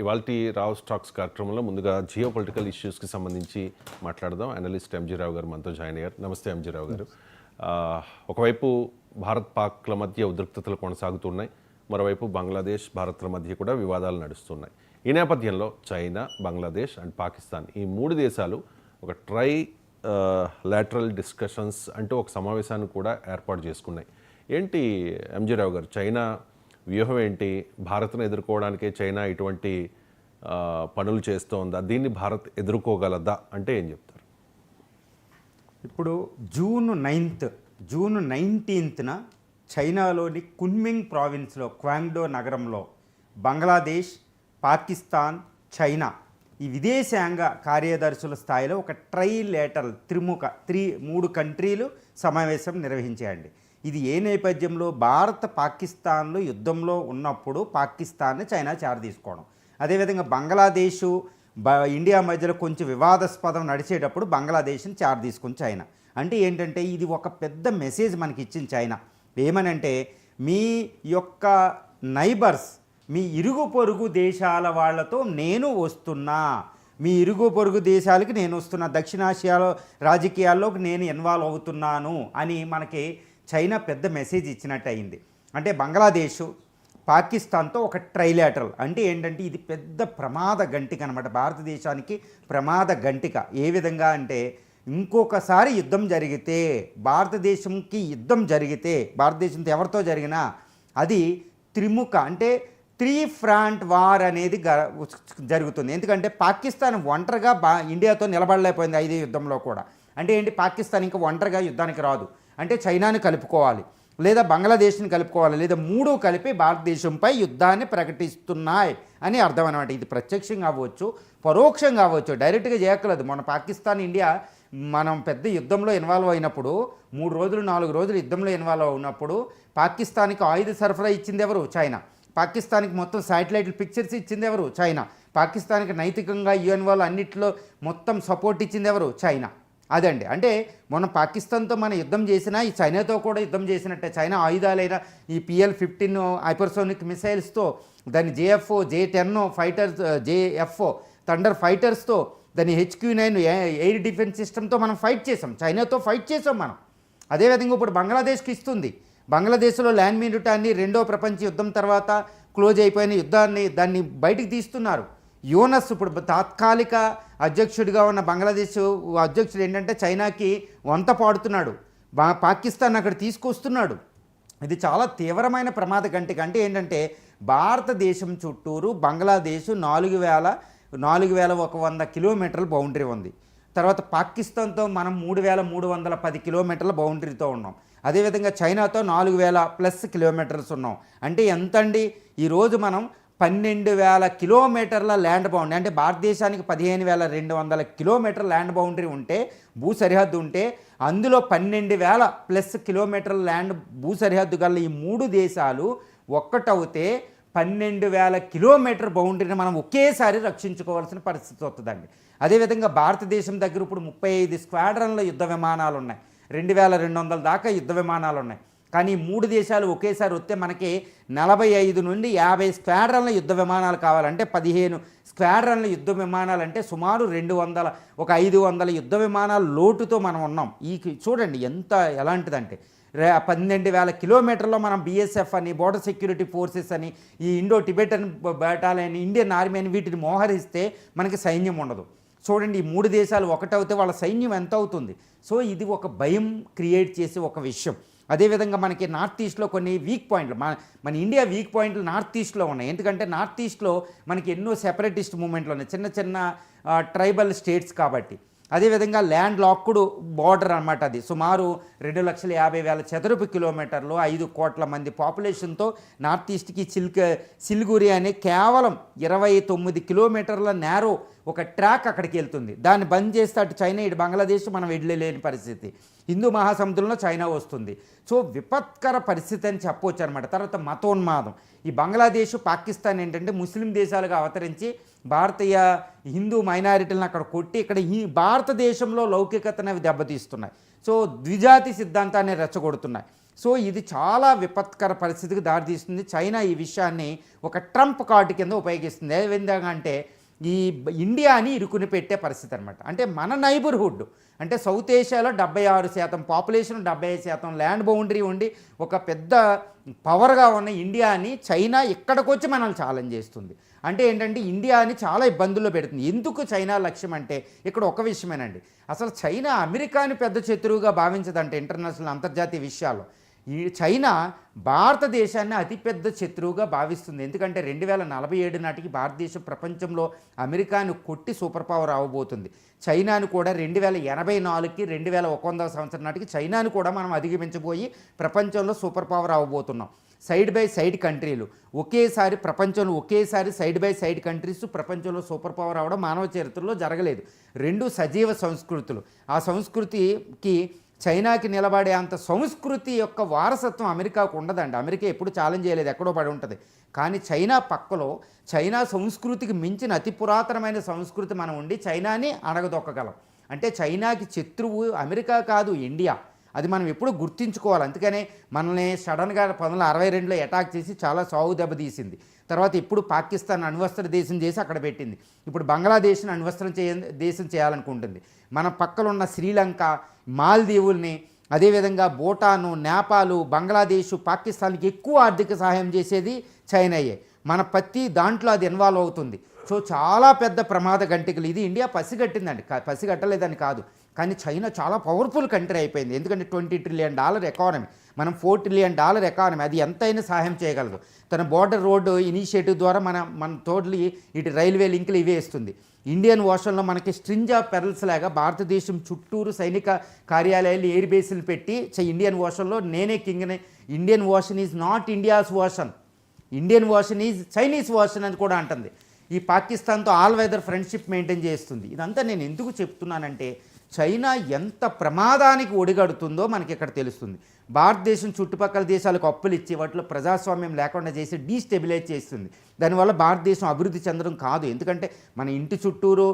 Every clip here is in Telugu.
ఇవాళ రావు స్టాక్స్ కార్యక్రమంలో ముందుగా జియో పొలిటికల్ ఇష్యూస్కి సంబంధించి మాట్లాడదాం. అనలిస్ట్ ఎంజీ రావు గారు మనతో జాయిన్ అయ్యారు. నమస్తే ఎంజీ రావు గారు. ఒకవైపు భారత్ పాక్ల మధ్య ఉద్రిక్తతలు కొనసాగుతున్నాయి. మరోవైపు బంగ్లాదేశ్ భారత్ల మధ్య కూడా వివాదాలు నడుస్తున్నాయి. ఈ నేపథ్యంలో చైనా బంగ్లాదేశ్ అండ్ పాకిస్తాన్ ఈ మూడు దేశాలు ఒక ట్రై లాటరల్ డిస్కషన్స్ అంటూ ఒక సమావేశాన్ని కూడా ఏర్పాటు చేసుకున్నాయి. ఏంటి ఎంజీ రావు గారు? చైనా వ్యూహం ఏంటి? భారత్ను ఎదుర్కోవడానికే చైనా ఇటువంటి పనులు చేస్తోందా? దీన్ని భారత్ ఎదుర్కోగలదా? అంటే ఏం చెప్తారు? ఇప్పుడు జూన్ నైన్త్ జూన్ నైన్టీన్త్న చైనాలోని కున్మింగ్ ప్రావిన్స్లో క్వాంగ్డో నగరంలో బంగ్లాదేశ్ పాకిస్తాన్ చైనా ఈ విదేశాంగ కార్యదర్శుల స్థాయిలో ఒక ట్రైలేటరల్ త్రిముఖ త్రీ మూడు కంట్రీలు సమావేశం నిర్వహించాయండి. ఇది ఏ నేపథ్యంలో? భారత్ పాకిస్తాన్లు యుద్ధంలో ఉన్నప్పుడు పాకిస్తాన్ని చైనా చేరదీసుకోవడం అదేవిధంగా బంగ్లాదేశు బ ఇండియా మధ్యలో కొంచెం వివాదాస్పదం నడిచేటప్పుడు బంగ్లాదేశ్ని చార్ తీసుకుని చైనా. అంటే ఏంటంటే ఇది ఒక పెద్ద మెసేజ్ మనకి ఇచ్చింది చైనా. ఏమనంటే మీ యొక్క నైబర్స్ మీ ఇరుగు పొరుగు దేశాల వాళ్ళతో నేను వస్తున్నా. మీ ఇరుగు పొరుగు దేశాలకి నేను వస్తున్నా. దక్షిణాసియాలో రాజకీయాల్లోకి నేను ఇన్వాల్వ్ అవుతున్నాను అని మనకి చైనా పెద్ద మెసేజ్ ఇచ్చినట్టు అయింది. అంటే బంగ్లాదేశ్ పాకిస్తాన్తో ఒక ట్రైలాటరల్. అంటే ఏంటంటే ఇది పెద్ద ప్రమాద గంటిక అనమాట భారతదేశానికి ప్రమాద గంటిక. ఏ విధంగా అంటే ఇంకొకసారి యుద్ధం జరిగితే భారతదేశంకి యుద్ధం జరిగితే భారతదేశంతో ఎవరితో జరిగినా అది త్రిముఖ. అంటే త్రీ ఫ్రాంట్ వార్ అనేది జరుగుతుంది. ఎందుకంటే పాకిస్తాన్ ఒంటరిగా బా ఇండియాతో నిలబడలేకపోయింది ఐదు యుద్ధంలో కూడా. అంటే ఏంటి? పాకిస్తాన్ ఇంకా ఒంటరిగా యుద్ధానికి రాదు. అంటే చైనాని కలుపుకోవాలి లేదా బంగ్లాదేశ్ని కలుపుకోవాలి లేదా మూడు కలిపి భారతదేశంపై యుద్ధాన్ని ప్రకటిస్తున్నాయి అని అర్థం అనమాట ఇది ప్రత్యక్షంగా కావచ్చు పరోక్షంగా కావచ్చు డైరెక్ట్గా చేయక్కర్లేదు. మన పాకిస్తాన్ ఇండియా మనం పెద్ద యుద్ధంలో ఇన్వాల్వ్ అయినప్పుడు మూడు రోజులు నాలుగు రోజులు యుద్ధంలో ఇన్వాల్వ్ అయినప్పుడు పాకిస్తాన్కి ఆయుధ సరఫరా ఇచ్చింది ఎవరు? చైనా. పాకిస్తాన్కి మొత్తం శాటిలైట్ పిక్చర్స్ ఇచ్చింది ఎవరు? చైనా. పాకిస్తాన్కి నైతికంగా యుఎన్ వాళ్ళు అన్నిట్లో మొత్తం సపోర్ట్ ఇచ్చింది ఎవరు? చైనా. అదండి. అంటే మనం పాకిస్తాన్తో మన యుద్ధం చేసినా ఈ చైనాతో కూడా యుద్ధం చేసినట్టే చైనా ఆయుధాలైన ఈ పిఎల్ ఫిఫ్టీన్ హైపర్సోనిక్ మిసైల్స్తో దాని JFO J ten fighters JFO thunder ఫైటర్స్తో దాని హెచ్క్యూ నైన్ ఎయిర్ డిఫెన్స్ సిస్టమ్తో మనం ఫైట్ చేసాం చైనాతో ఫైట్ చేసాం మనం. అదేవిధంగా ఇప్పుడు బంగ్లాదేశ్కి ఇస్తుంది. బంగ్లాదేశ్లో ల్యాండ్ మినిటాన్ని రెండో ప్రపంచ యుద్ధం తర్వాత క్లోజ్ అయిపోయిన యుద్ధాన్ని దాన్ని బయటికి తీస్తున్నారు. యూనస్ ఇప్పుడు తాత్కాలిక అధ్యక్షుడిగా ఉన్న బంగ్లాదేశ్ అధ్యక్షుడు ఏంటంటే చైనాకి వంత పాడుతున్నాడు. బా పాకిస్తాన్ అక్కడ తీసుకొస్తున్నాడు. ఇది చాలా తీవ్రమైన ప్రమాద గంటిక అంటే ఏంటంటే భారతదేశం చుట్టూరు బంగ్లాదేశ్ నాలుగు వేల నాలుగు వేల ఒక వంద కిలోమీటర్ల బౌండరీ ఉంది. తర్వాత పాకిస్తాన్తో మనం మూడు వేల మూడు వందల పది కిలోమీటర్ల బౌండరీతో ఉన్నాం. అదేవిధంగా చైనాతో నాలుగు వేల ప్లస్ కిలోమీటర్స్ ఉన్నాం. అంటే ఎంత అండి ఈరోజు మనం పన్నెండు వేల కిలోమీటర్ల ల్యాండ్ బౌండరీ అంటే భారతదేశానికి పదిహేను వేల రెండు వందల కిలోమీటర్ ల్యాండ్ బౌండరీ ఉంటే భూ సరిహద్దు ఉంటే అందులో పన్నెండు వేల ప్లస్ కిలోమీటర్ల ల్యాండ్ భూ సరిహద్దు గల ఈ మూడు దేశాలు ఒక్కటవుతే పన్నెండు వేల కిలోమీటర్ బౌండరీని మనం ఒకేసారి రక్షించుకోవాల్సిన పరిస్థితి వస్తుందండి. అదేవిధంగా భారతదేశం దగ్గర ఇప్పుడు ముప్పై ఐదు స్క్వాడ్రన్ల యుద్ధ విమానాలు ఉన్నాయి రెండు వేల రెండు వందల దాకా యుద్ధ విమానాలు ఉన్నాయి కానీ మూడు దేశాలు ఒకేసారి వస్తే మనకి నలభై ఐదు నుండి యాభై స్క్వాడ్రన్ల యుద్ధ విమానాలు కావాలంటే పదిహేను స్క్వాడ్రన్ల యుద్ధ విమానాలు అంటే సుమారు రెండు వందల ఒక ఐదు వందల యుద్ధ విమానాల లోటుతో మనం ఉన్నాం. ఈ చూడండి ఎంత ఎలాంటిదంటే రే పన్నెండు వేల కిలోమీటర్లో మనం బీఎస్ఎఫ్ అని బోర్డర్ సెక్యూరిటీ ఫోర్సెస్ అని ఈ ఇండో టిబెటన్ బేటాలని ఇండియన్ ఆర్మీ అని వీటిని మోహరిస్తే మనకి సైన్యం ఉండదు. చూడండి ఈ మూడు దేశాలు ఒకటవుతే వాళ్ళ సైన్యం ఎంత అవుతుంది సో ఇది ఒక భయం క్రియేట్ చేసే ఒక విషయం. అదేవిధంగా మనకి నార్త్ ఈస్ట్లో కొన్ని వీక్ పాయింట్లు మన మన ఇండియా వీక్ పాయింట్లు నార్త్ ఈస్ట్లో ఉన్నాయి. ఎందుకంటే నార్త్ ఈస్ట్లో మనకి ఎన్నో సెపరేటిస్ట్ మూమెంట్లు ఉన్నాయి. చిన్న చిన్న ట్రైబల్ స్టేట్స్ కాబట్టి. అదేవిధంగా ల్యాండ్ లాక్డ్ బార్డర్ అనమాట అది. సుమారు రెండు లక్షల యాభై వేల చదరపు కిలోమీటర్లు ఐదు కోట్ల మంది పాపులేషన్తో నార్త్ ఈస్ట్కి చిల్క్ సిల్గురి అనే కేవలం ఇరవై తొమ్మిది కిలోమీటర్ల నేరో ఒక ట్రాక్ అక్కడికి వెళ్తుంది. దాన్ని బంద్ చేస్తే అటు చైనా ఇటు బంగ్లాదేశ్ మనం వెళ్ళలేని పరిస్థితి. హిందూ మహాసముద్రంలో చైనా వస్తుంది. సో విపత్కర పరిస్థితి అని చెప్పవచ్చు అనమాట తర్వాత మతోన్మాదం. ఈ బంగ్లాదేశ్ పాకిస్తాన్ ఏంటంటే ముస్లిం దేశాలుగా అవతరించి భారతీయ హిందూ మైనారిటీలను అక్కడ కొట్టి ఇక్కడ ఈ భారతదేశంలో లౌకికతను అవి దెబ్బతీస్తున్నాయి. సో ద్విజాతి సిద్ధాంతాన్ని రెచ్చగొడుతున్నాయి. సో ఇది చాలా విపత్కర పరిస్థితికి దారితీస్తుంది. చైనా ఈ విషయాన్ని ఒక ట్రంప్ కార్డు కింద ఉపయోగిస్తుంది. ఏ విధంగా అంటే ఈ ఇండియాని ఇరుకుని పెట్టే పరిస్థితి అనమాట అంటే మన నైబర్హుడ్ అంటే సౌత్ ఏషియాలో డెబ్బై ఆరు శాతం పాపులేషన్ డెబ్బై ఐదు శాతం ల్యాండ్ బౌండరీ ఉండి ఒక పెద్ద పవర్గా ఉన్న ఇండియాని చైనా ఇక్కడికొచ్చి మనల్ని ఛాలెంజ్ చేస్తుంది. అంటే ఏంటంటే ఇండియాని చాలా ఇబ్బందుల్లో పెడుతుంది. ఎందుకు చైనా లక్ష్యం అంటే ఇక్కడ ఒక విషయమేనండి. అసలు చైనా అమెరికాని పెద్ద శత్రువుగా భావించదంటే ఇంటర్నేషనల్ అంతర్జాతీయ విషయాల్లో. ఈ చైనా భారతదేశాన్ని అతిపెద్ద శత్రువుగా భావిస్తుంది. ఎందుకంటే రెండు వేల నలభై ఏడు నాటికి భారతదేశం ప్రపంచంలో అమెరికాను కొట్టి సూపర్ పవర్ అవబోతుంది చైనాను కూడా రెండు వేల ఎనభై నాలుగుకి రెండు వేల ఒక వందల సంవత్సరం నాటికి చైనాను కూడా మనం అధిగమించబోయి ప్రపంచంలో సూపర్ పవర్ అవబోతున్నాం సైడ్ బై సైడ్ కంట్రీలు. ఒకేసారి ప్రపంచంలో ఒకేసారి సైడ్ బై సైడ్ కంట్రీస్ ప్రపంచంలో సూపర్ పవర్ అవడం మానవ చరిత్రలో జరగలేదు. రెండు సజీవ సంస్కృతులు. ఆ సంస్కృతికి చైనాకి నిలబడే అంత సంస్కృతి యొక్క వారసత్వం అమెరికాకు ఉండదండి. అమెరికా ఎప్పుడు ఛాలెంజ్ చేయలేదు ఎక్కడో పడి ఉంటుంది. కానీ చైనా పక్కలో చైనా సంస్కృతికి మించిన అతి పురాతనమైన సంస్కృతి మనం ఉండి చైనాని అణగదొక్కగలం. అంటే చైనాకి శత్రువు అమెరికా కాదు ఇండియా. అది మనం ఎప్పుడు గుర్తించుకోవాలి. అందుకనే మనల్ని సడన్గా పంతొమ్మిది వందల అరవై రెండులో అటాక్ చేసి చాలా సాగు దెబ్బతీసింది తర్వాత ఇప్పుడు పాకిస్తాన్ అణ్వస్త్ర దేశం చేసి అక్కడ పెట్టింది. ఇప్పుడు బంగ్లాదేశ్ని అణ్వస్త్రం చేయ దేశం చేయాలనుకుంటుంది. మన పక్కలున్న శ్రీలంక మాల్దీవుల్ని అదేవిధంగా భూటాను నేపాలు బంగ్లాదేశ్ పాకిస్తాన్కి ఎక్కువ ఆర్థిక సహాయం చేసేది చైనాయే. మన ప్రతి దాంట్లో అది ఇన్వాల్వ్ అవుతుంది. సో చాలా పెద్ద ప్రమాద గంటికలు. ఇది ఇండియా పసిగట్టిందండి. పసిగట్టలేదని కాదు. కానీ చైనా చాలా పవర్ఫుల్ కంట్రీ అయిపోయింది. ఎందుకంటే ట్వంటీ ట్రిలియన్ డాలర్ ఎకానమీ. మనం ఫోర్ ట్రిలియన్ డాలర్ ఎకానమీ. అది ఎంతైనా సహాయం చేయగలదు. తన బోర్డర్ రోడ్డు ఇనిషియేటివ్ ద్వారా మన మన తోడ్లి ఇటు రైల్వే లింకులు ఇవే ఇస్తుంది. ఇండియన్ ఓషన్లో మనకి స్ట్రింజ్ ఆఫ్ పెరల్స్ లాగా భారతదేశం చుట్టూరు సైనిక కార్యాలయాలు ఎయిర్ బేస్లు పెట్టి ఇండియన్ ఓషన్లో నేనే కింగ్ని Indian ocean is not India's ocean. Indian ocean is Chinese ocean అని కూడా అంటుంది. ఈ పాకిస్తాన్తో ఆల్ వెదర్ ఫ్రెండ్షిప్ మెయింటైన్ చేస్తుంది. ఇదంతా నేను ఎందుకు చెప్తున్నానంటే చైనా ఎంత ప్రమాదానికి ఒడిగడుతుందో మనకి ఇక్కడ తెలుస్తుంది. భారతదేశం చుట్టుపక్కల దేశాలకు అప్పులు ఇచ్చి వాటిలో ప్రజాస్వామ్యం లేకుండా చేసి డీస్టెబిలైజ్ చేస్తుంది. దానివల్ల భారతదేశం అభివృద్ధి చెందడం కాదు. ఎందుకంటే మన ఇంటి చుట్టూరు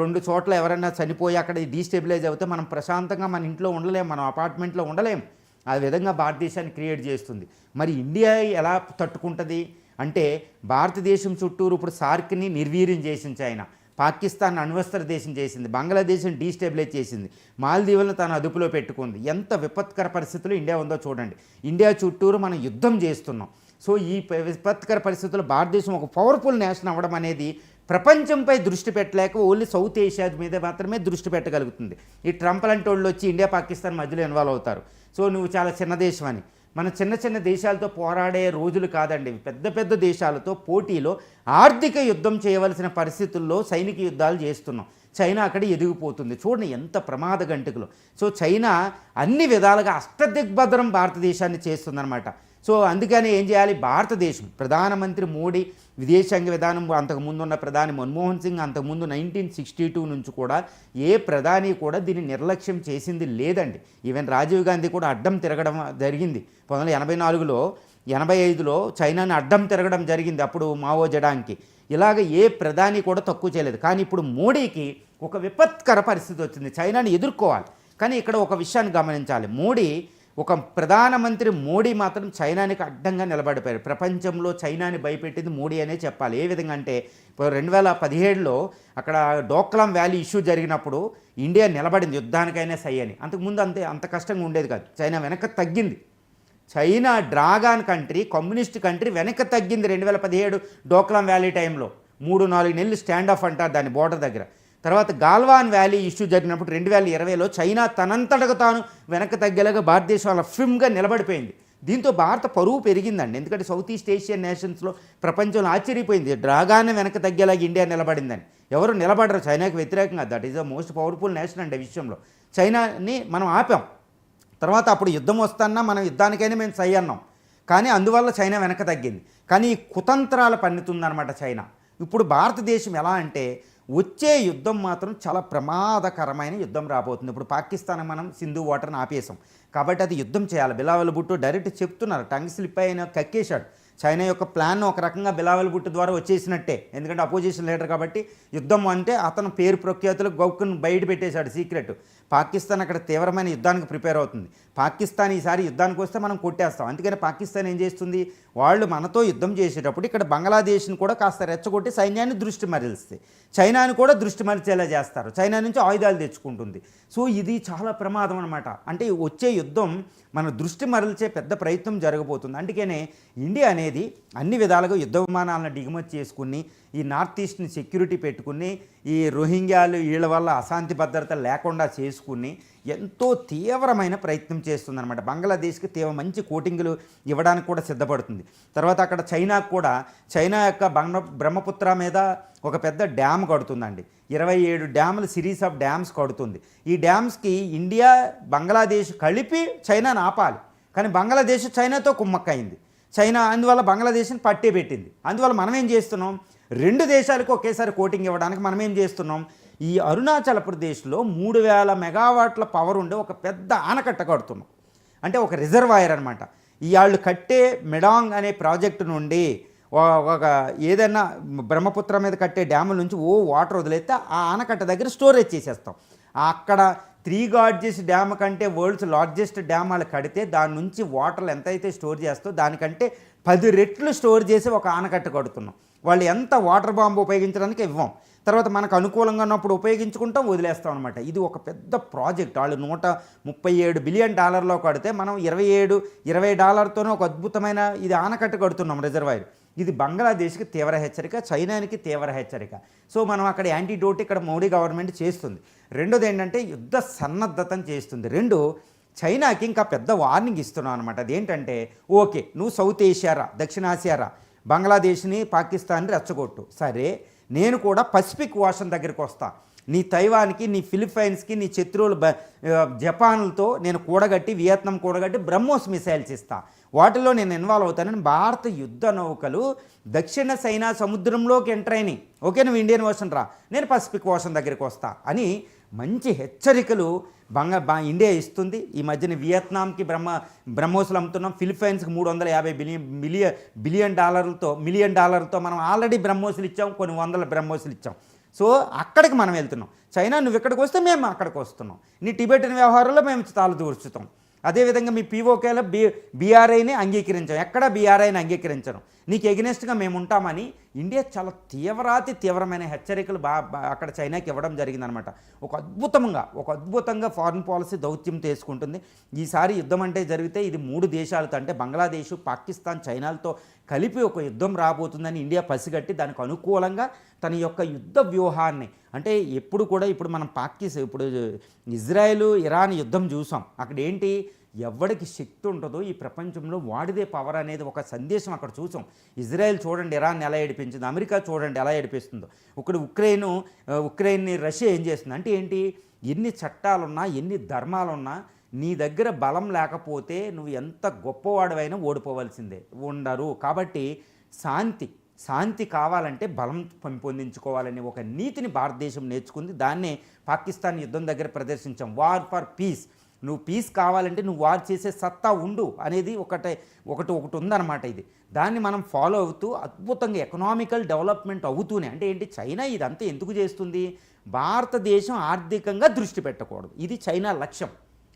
రెండు చోట్ల ఎవరైనా చనిపోయి అక్కడ డీస్టెబిలైజ్ అవుతే మనం ప్రశాంతంగా మన ఇంట్లో ఉండలేము మనం అపార్ట్మెంట్లో ఉండలేం. ఆ విధంగా భారతదేశాన్ని క్రియేట్ చేస్తుంది. మరి ఇండియా ఎలా తట్టుకుంటుంది? అంటే భారతదేశం చుట్టూరు ఇప్పుడు సార్క్ని నిర్వీర్యం చేసింది చైనా. పాకిస్తాన్ అణ్వస్త్ర దేశం చేసింది బంగ్లాదేశ్ని డీస్టెబిలైజ్ చేసింది. మాల్దీవులను తన అదుపులో పెట్టుకుంది. ఎంత విపత్కర పరిస్థితులు ఇండియా ఉందో చూడండి. ఇండియా చుట్టూరు మనం యుద్ధం చేస్తున్నాం. సో ఈ విపత్కర పరిస్థితుల్లో భారతదేశం ఒక పవర్ఫుల్ నేషన్ అవ్వడం అనేది ప్రపంచంపై దృష్టి పెట్టలేక ఓన్లీ సౌత్ ఏషియా మీద మాత్రమే దృష్టి పెట్టగలుగుతుంది. ఈ ట్రంప్ లాంటి వాళ్ళు వచ్చి ఇండియా పాకిస్తాన్ మధ్యలో ఇన్వాల్వ్ అవుతారు. సో నువ్వు చాలా చిన్న దేశం అని. మన చిన్న చిన్న దేశాలతో పోరాడే రోజులు కాదండి. పెద్ద పెద్ద దేశాలతో పోటీలో ఆర్థిక యుద్ధం చేయవలసిన పరిస్థితుల్లో సైనిక యుద్ధాలు చేస్తున్నాం. చైనా అక్కడ ఎదిగిపోతుంది. చూడండి ఎంత ప్రమాద గంటకులు. సో చైనా అన్ని విధాలుగా అష్టదిగ్భద్రం భారతదేశాన్ని చేస్తుందన్నమాట. సో అందుకని ఏం చేయాలి? భారతదేశం ప్రధానమంత్రి మోడీ విదేశాంగ విధానం అంతకుముందు ఉన్న ప్రధాని మన్మోహన్ సింగ్ అంతకుముందు నైన్టీన్ సిక్స్టీ టూ నుంచి కూడా ఏ ప్రధాని కూడా దీన్ని నిర్లక్ష్యం చేసింది లేదండి. ఈవెన్ రాజీవ్ గాంధీ కూడా అడ్డం తిరగడం జరిగింది. పంతొమ్మిది వందల ఎనభై నాలుగులో ఎనభై ఐదులో చైనాని అడ్డం తిరగడం జరిగింది అప్పుడు మావో జడాంకి. ఇలాగ ఏ ప్రధాని కూడా తక్కువ చేయలేదు. కానీ ఇప్పుడు మోడీకి ఒక విపత్కర పరిస్థితి వచ్చింది. చైనాని ఎదుర్కోవాలి. కానీ ఇక్కడ ఒక విషయాన్ని గమనించాలి. మోడీ ఒక ప్రధానమంత్రి మోడీ మాత్రం చైనానికి అడ్డంగా నిలబడిపోయారు. ప్రపంచంలో చైనాని భయపెట్టింది మోడీ అనే చెప్పాలి. ఏ విధంగా అంటే ఇప్పుడు రెండు వేల పదిహేడులో అక్కడ డోక్లాం వ్యాలీ ఇష్యూ జరిగినప్పుడు ఇండియా నిలబడింది యుద్ధానికైనా సై అని. అంతకుముందు అంతే అంత కష్టంగా ఉండేది కాదు. చైనా వెనక్కి తగ్గింది. China dragon country communist country వెనక్కి తగ్గింది రెండు వేల పదిహేడు డోక్లాం వ్యాలీ టైంలో. మూడు నాలుగు నెలలు స్టాండ్ ఆఫ్ అంటారు దాని బోర్డర్ దగ్గర. తర్వాత గాల్వాన్ వ్యాలీ ఇష్యూ జరిగినప్పుడు రెండు వేల ఇరవైలో చైనా తనంతటకు తాను వెనక్కి తగ్గేలాగా భారతదేశం అలా ఫిమ్గా నిలబడిపోయింది. దీంతో భారత పరువు పెరిగిందండి. ఎందుకంటే సౌత్ ఈస్ట్ ఏషియన్ నేషన్స్లో ప్రపంచంలో ఆశ్చర్యపోయింది. డ్రాగానే వెనక తగ్గేలాగా ఇండియా నిలబడిందని. ఎవరు నిలబడరు. చైనాకి వ్యతిరేకంగా. That is the most powerful nation అండి విషయంలో చైనాని మనం ఆపాం. తర్వాత అప్పుడు యుద్ధం వస్తున్నా మనం యుద్ధానికైనా మేము సై అన్నాం. కానీ అందువల్ల చైనా వెనక తగ్గింది. కానీ ఈ కుతంత్రాలు పన్నుతుందన్నమాట చైనా. ఇప్పుడు భారతదేశం ఎలా అంటే వచ్చే యుద్ధం మాత్రం చాలా ప్రమాదకరమైన యుద్ధం రాబోతుంది. ఇప్పుడు పాకిస్తాన్ మనం సింధు వాటర్ని ఆపేసాం కాబట్టి అది యుద్ధం చేయాలి. బిలావల్ బుట్టు డైరెక్ట్ చెప్తున్నారు. టంగ్ స్లిప్ అయిన కక్కేశాడు. చైనా యొక్క ప్లాన్ ఒక రకంగా బిలావల్ గుట్టు ద్వారా వచ్చేసినట్టే. ఎందుకంటే అపోజిషన్ లీడర్ కాబట్టి యుద్ధం అంటే అతను పేరు ప్రఖ్యాతులు గౌక్కును బయట పెట్టేశాడు సీక్రెట్ పాకిస్తాన్ అక్కడ తీవ్రమైన యుద్ధానికి ప్రిపేర్ అవుతుంది. పాకిస్తాన్ ఈసారి యుద్ధానికి వస్తే మనం కొట్టేస్తాం. అందుకని పాకిస్తాన్ ఏం చేస్తుంది? వాళ్ళు మనతో యుద్ధం చేసేటప్పుడు ఇక్కడ బంగ్లాదేశ్ని కూడా కాస్త రెచ్చగొట్టి సైన్యాన్ని దృష్టి మరలిస్తాయి చైనాని కూడా దృష్టి మరిచేలా చేస్తారు. చైనా నుంచి ఆయుధాలు తెచ్చుకుంటుంది. సో ఇది చాలా ప్రమాదం అనమాట అంటే వచ్చే యుద్ధం మన దృష్టి మరల్చే పెద్ద ప్రయత్నం జరగబోతుంది. అందుకనే ఇండియా అనేది అన్ని విధాలుగా యుద్ధ విమానాలను దిగుమతి చేసుకుని ఈ నార్త్ ఈస్ట్ని సెక్యూరిటీ పెట్టుకుని ఈ రోహింగ్యాలు వీళ్ళ వల్ల అశాంతి భద్రత లేకుండా చేసుకుని ఎంతో తీవ్రమైన ప్రయత్నం చేస్తుందన్నమాట. బంగ్లాదేశ్కి తీవ్ర మంచి కోటింగులు ఇవ్వడానికి కూడా సిద్ధపడుతుంది. తర్వాత అక్కడ చైనాకు కూడా చైనా యొక్క బంగ బ్రహ్మపుత్ర మీద ఒక పెద్ద డ్యామ్ కడుతుందండి. ఇరవై ఏడు డ్యాములు సిరీస్ ఆఫ్ డ్యామ్స్ కడుతుంది. ఈ డ్యామ్స్కి ఇండియా బంగ్లాదేశ్ కలిపి చైనాను ఆపాలి. కానీ బంగ్లాదేశ్ చైనాతో కుమ్మక్కయింది. చైనా అందువల్ల బంగ్లాదేశ్ని పట్టే పెట్టింది. అందువల్ల మనం ఏం చేస్తున్నాం? రెండు దేశాలకు ఒకేసారి కోటింగ్ ఇవ్వడానికి మనం ఏం చేస్తున్నాం? ఈ అరుణాచల్ ప్రదేశ్లో మూడు వేల మెగావాట్ల పవర్ ఉండే ఒక పెద్ద ఆనకట్ట కడుతున్నాం. అంటే ఒక రిజర్వాయర్ అనమాట ఈ వాళ్ళు కట్టే మెడాంగ్ అనే ప్రాజెక్టు నుండి ఒక ఏదైనా బ్రహ్మపుత్ర మీద కట్టే డ్యాముల నుంచి ఓ వాటర్ వదిలేస్తే ఆ ఆనకట్ట దగ్గర స్టోరేజ్ చేసేస్తాం. అక్కడ త్రీ గార్జెస్ డ్యామ్ కంటే వరల్డ్స్ లార్జెస్ట్ డ్యామ్ వాళ్ళు కడితే దాని నుంచి వాటర్లు ఎంతైతే స్టోర్ చేస్తో దానికంటే పది రెట్లు స్టోర్ చేసి ఒక ఆనకట్ట కడుతున్నాం. వాళ్ళు ఎంత వాటర్ బాంబు ఉపయోగించడానికి ఇవ్వం. తర్వాత మనకు అనుకూలంగా ఉన్నప్పుడు ఉపయోగించుకుంటాం వదిలేస్తాం అనమాట ఇది ఒక పెద్ద ప్రాజెక్ట్. వాళ్ళు నూట ముప్పై ఏడు బిలియన్ డాలర్లో కడితే మనం ఇరవై ఏడు ఇరవై డాలర్తోనే ఒక అద్భుతమైన ఇది ఆనకట్ట కడుతున్నాం రిజర్వాయర్. ఇది బంగ్లాదేశ్కి తీవ్ర హెచ్చరిక చైనానికి తీవ్ర హెచ్చరిక. సో మనం అక్కడ యాంటీడోట్ ఇక్కడ మోడీ గవర్నమెంట్ చేస్తుంది. రెండోది ఏంటంటే యుద్ధ సన్నద్ధతను చేస్తుంది. రెండు చైనాకి ఇంకా పెద్ద వార్నింగ్ ఇస్తున్నాం అనమాట అదేంటంటే ఓకే నువ్వు సౌత్ ఏషియారా దక్షిణాసియారా బంగ్లాదేశ్ని పాకిస్తాన్ని రెచ్చగొట్టు. సరే నేను కూడా పసిఫిక్ ఓషన్ దగ్గరికి వస్తాను నీ తైవాన్కి నీ ఫిలిప్పైన్స్కి నీ శత్రువులు బ- జపాన్లతో నేను కూడగట్టి వియత్నాం కూడగట్టి బ్రహ్మోస్ మిసైల్స్ ఇస్తా. వాటిలో నేను ఇన్వాల్వ్ అవుతానని భారత యుద్ధ నౌకలు దక్షిణ సైనా సముద్రంలోకి ఎంటర్ అయినాయి. ఓకే నువ్వు ఇండియన్ ఓషన్ రా. నేను పసిఫిక్ ఓషన్ దగ్గరికి వస్తా అని మంచి హెచ్చరికలు బంగ ఇండియా ఇస్తుంది. ఈ మధ్యన వియత్నాంకి బ్రహ్మ బ్రహ్మోసులు అమ్ముతున్నాం. ఫిలిప్పైన్స్కి మూడు వందల యాభై బిలియన్ బిలియన్ బిలియన్ డాలర్లతో మిలియన్ డాలర్లతో మనం ఆల్రెడీ బ్రహ్మోసులు ఇచ్చాం. కొన్ని వందల బ్రహ్మోసులు ఇచ్చాం. సో అక్కడికి మనం వెళ్తున్నాం. చైనా నువ్వు ఇక్కడికి వస్తే మేము అక్కడికి వస్తున్నాం. నీ టిబెటిన్ వ్యవహారంలో మేము తాలు దూర్చుతాం. అదేవిధంగా మీ పీఓకేలో బి బీఆర్ఐని అంగీకరించాం. ఎక్కడ బీఆర్ఐని అంగీకరించడం నీకు ఎగనెస్ట్గా మేము ఉంటామని ఇండియా చాలా తీవ్రాతి తీవ్రమైన హెచ్చరికలు బా అక్కడ చైనాకి ఇవ్వడం జరిగిందనమాట. ఒక అద్భుతంగా ఒక అద్భుతంగా ఫారిన్ పాలసీ దౌత్యం తీసుకుంటుంది. ఈసారి యుద్ధం అంటే జరిగితే ఇది మూడు దేశాలతో అంటే బంగ్లాదేశ్ పాకిస్తాన్ చైనాలతో కలిపి ఒక యుద్ధం రాబోతుందని ఇండియా పసిగట్టి దానికి అనుకూలంగా తన యొక్క యుద్ధ వ్యూహాన్ని అంటే ఎప్పుడు కూడా ఇప్పుడు మనం పాకిస్తాన్ ఇప్పుడు ఇజ్రాయెల్ ఇరాన్ యుద్ధం చూసాం. అక్కడ ఏంటి ఎవడికి శక్తి ఉంటుందో ఈ ప్రపంచంలో వాడిదే పవర్ అనేది ఒక సందేశం అక్కడ చూసాం. ఇజ్రాయెల్ చూడండి ఇరాన్ ఎలా ఏడిపించింది అమెరికా చూడండి ఎలా ఏడిపిస్తుందో. ఇక్కడ ఉక్రెయిన్ ఉక్రెయిన్ని రష్యా ఏం చేస్తుంది? అంటే ఏంటి? ఎన్ని చట్టాలున్నా ఎన్ని ధర్మాలున్నా నీ దగ్గర బలం లేకపోతే నువ్వు ఎంత గొప్పవాడివైనా ఓడిపోవలసిందే. ఉండరు. కాబట్టి శాంతి శాంతి కావాలంటే బలం పెంపొందించుకోవాలనే ఒక నీతిని భారతదేశం నేర్చుకుంది. దాన్నే పాకిస్తాన్ యుద్ధం దగ్గర ప్రదర్శించాం. వార్ ఫర్ పీస్ నువ్వు పీస్ కావాలంటే నువ్వు వార్ చేసే సత్తా ఉండు అనేది ఒకటే ఒకటి ఒకటి ఉందన్నమాట ఇది. దాన్ని మనం ఫాలో అవుతూ అద్భుతంగా ఎకనామికల్ డెవలప్మెంట్ అవుతూనే అంటే ఏంటి? చైనా ఇదంతా ఎందుకు చేస్తుంది? భారతదేశం ఆర్థికంగా దృష్టి పెట్టకూడదు. ఇది చైనా లక్ష్యం.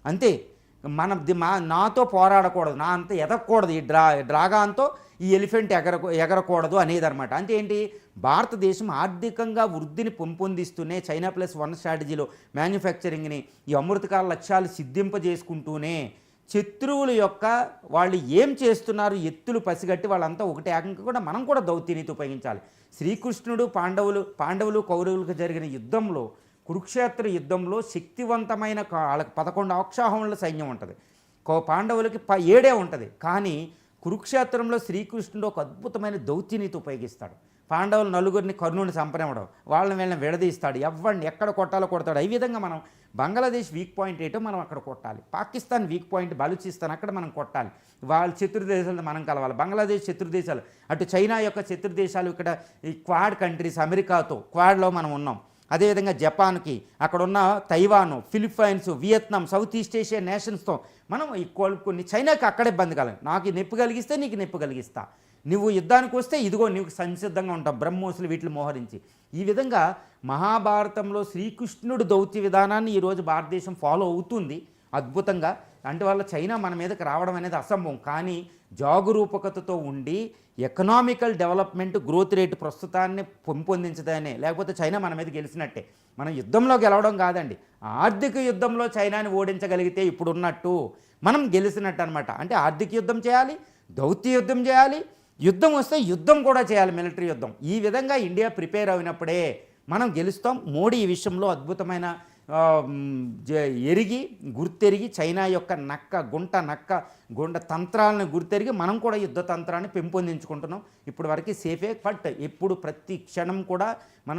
అంతే. మనం మా నాతో పోరాడకూడదు. నా అంత ఎదగకూడదు ఈ డ్రా డ్రాగాన్తో. ఈ ఎలిఫెంట్ ఎగర ఎగరకూడదు అనేదన్నమాట. అంటే ఏంటి భారతదేశం ఆర్థికంగా వృద్ధిని పెంపొందిస్తూనే చైనా ప్లస్ వన్ స్ట్రాటజీలో మ్యానుఫ్యాక్చరింగ్ని ఈ అమృతకాల లక్ష్యాలు సిద్ధింపజేసుకుంటూనే శత్రువుల యొక్క వాళ్ళు ఏం చేస్తున్నారు ఎత్తులు పసిగట్టి వాళ్ళంతా ఒకటే ఏకంగా కూడా మనం కూడా దౌత్యనీతి ఉపయోగించాలి. శ్రీకృష్ణుడు పాండవులు పాండవులు కౌరవులకు జరిగిన యుద్ధంలో కురుక్షేత్ర యుద్ధంలో శక్తివంతమైన వాళ్ళకి పదకొండు అక్షాహముల సైన్యం ఉంటుంది. కో పాండవులకి ప ఏడే ఉంటుంది. కానీ కురుక్షేత్రంలో శ్రీకృష్ణుడు ఒక అద్భుతమైన దౌత్యనీతి ఉపయోగిస్తాడు. పాండవులు నలుగురిని కర్ణుని సంపనివ్వడం వాళ్ళని వీళ్ళని విడదీస్తాడు. ఎవ్వండి ఎక్కడ కొట్టాలో కొడతాడు. ఈ విధంగా మనం బంగ్లాదేశ్ వీక్ పాయింట్ ఏంటో మనం అక్కడ కొట్టాలి. పాకిస్తాన్ వీక్ పాయింట్ బలూచిస్తాన్ అక్కడ మనం కొట్టాలి. వాళ్ళ శత్రు మనం కలవాలి. బంగ్లాదేశ్ శత్రు దేశాలు అటు చైనా యొక్క శత్రు దేశాలు ఇక్కడ ఈ క్వాడ్ కంట్రీస్ అమెరికాతో క్వాడ్లో మనం ఉన్నాం. అదేవిధంగా జపాన్కి అక్కడున్న Taiwan Philippines Vietnam South East Asia నేషన్స్తో మనం ఈ కొన్ని చైనాకి అక్కడే ఇబ్బంది కలం నాకు నొప్పి కలిగిస్తే నీకు నొప్పి కలిగిస్తా. నువ్వు యుద్ధానికి వస్తే ఇదిగో నీకు సంసిద్ధంగా ఉంటావు బ్రహ్మోసులు వీటిని మోహరించి. ఈ విధంగా మహాభారతంలో శ్రీకృష్ణుడు దౌత్య విధానాన్ని ఈరోజు భారతదేశం ఫాలో అవుతుంది. అద్భుతంగా అందువల్ల వల్ల చైనా మన మీదకి రావడం అనేది అసంభవం. కానీ జాగరూకతతో ఉండి ఎకనామికల్ డెవలప్మెంట్ గ్రోత్ రేట్ ప్రస్తుతాన్ని పెంపొందించదనే లేకపోతే చైనా మన మీద గెలిచినట్టే. మనం యుద్ధంలో గెలవడం కాదండి. ఆర్థిక యుద్ధంలో చైనాని ఓడించగలిగితే ఇప్పుడున్నట్టు మనం గెలిచినట్టు అనమాట అంటే ఆర్థిక యుద్ధం చేయాలి దౌత్య యుద్ధం చేయాలి యుద్ధం వస్తే యుద్ధం కూడా చేయాలి మిలిటరీ యుద్ధం. ఈ విధంగా ఇండియా ప్రిపేర్ అయినప్పుడే మనం గెలుస్తాం. మోడీ ఈ విషయంలో అద్భుతమైన ఎరిగి గుర్తెరిగి చైనా యొక్క నక్క గుంట నక్క గుండ తంత్రాలను గుర్తెరిగి మనం కూడా యుద్ధ తంత్రాన్ని పెంపొందించుకుంటున్నాం. ఇప్పుడు వరకు సేఫే బట్ ఎప్పుడు ప్రతి క్షణం కూడా మనం